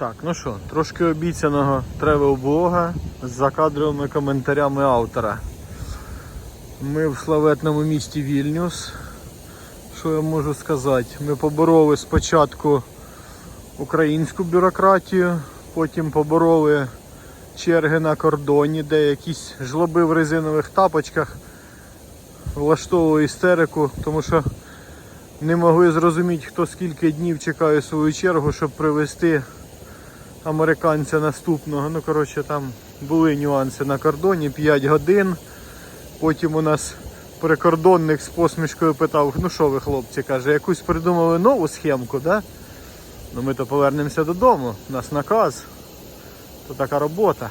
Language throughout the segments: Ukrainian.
Так, ну що, трошки обіцяного тревел-блога з закадровими коментарями автора. Ми в славетному місті Вільнюс. Що я можу сказати? Ми побороли спочатку українську бюрократію, потім побороли черги на кордоні, де якісь жлоби в резинових тапочках влаштовували істерику, тому що не могли зрозуміти, хто скільки днів чекає свою чергу, щоб привезти американця наступного. Ну, коротше, там були нюанси на кордоні, 5 годин. Потім у нас прикордонник з посмішкою питав, ну що ви, хлопці, каже, якусь придумали нову схемку, да? Ну ми то повернемося додому, у нас наказ. То така робота.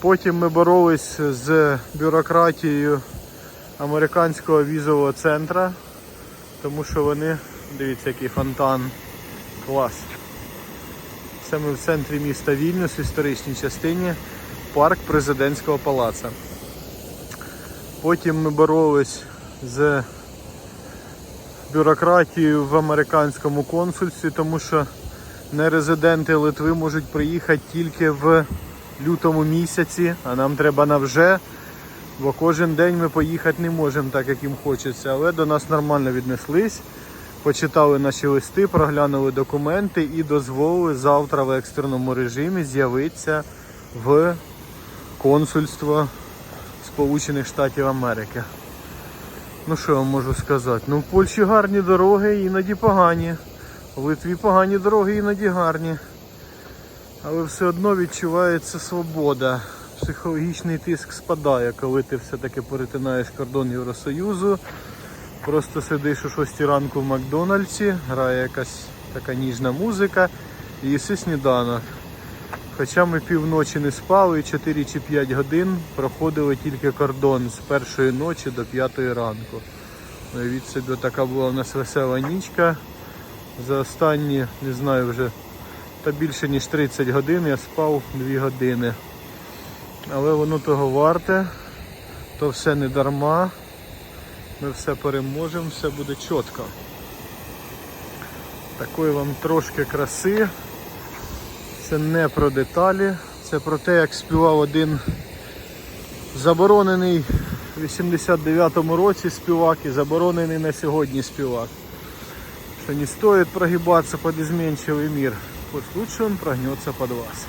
Потім ми боролись з бюрократією американського візового центру, тому що вони, дивіться, який фонтан, клас. Ми в центрі міста Вільнюс, в історичній частині, парк президентського палацу. Потім ми боролись з бюрократією в американському консульстві, тому що нерезиденти Литви можуть приїхати тільки в лютому місяці, а нам треба на вже, бо кожен день ми поїхати не можемо так, як їм хочеться. Але до нас нормально віднеслись, почитали наші листи, проглянули документи і дозволили завтра в екстреному режимі з'явитися в консульство Сполучених Штатів Америки. Ну що я вам можу сказати? Ну в Польщі гарні дороги, іноді погані. В Литві погані дороги, іноді гарні. Але все одно відчувається свобода. Психологічний тиск спадає, коли ти все-таки перетинаєш кордон Євросоюзу. Просто сидиш о 6 ранку в Макдональдсі, грає якась така ніжна музика і їси сніданок. Хоча ми півночі не спали, 4 чи 5 годин проходили тільки кордон з першої ночі до п'ятої ранку. Уявіть собі, така була у нас весела нічка. За останні, не знаю вже, та більше ніж 30 годин я спав 2 години. Але воно того варте, то все не дарма. Ми все переможемо, все буде чітко. Такої вам трошки краси. Це не про деталі, це про те, як співав один заборонений в 89-му році співак і заборонений на сьогодні співак. Що не стоит прогибаться под изменчивый мир, пусть лучше он прогнется под вас.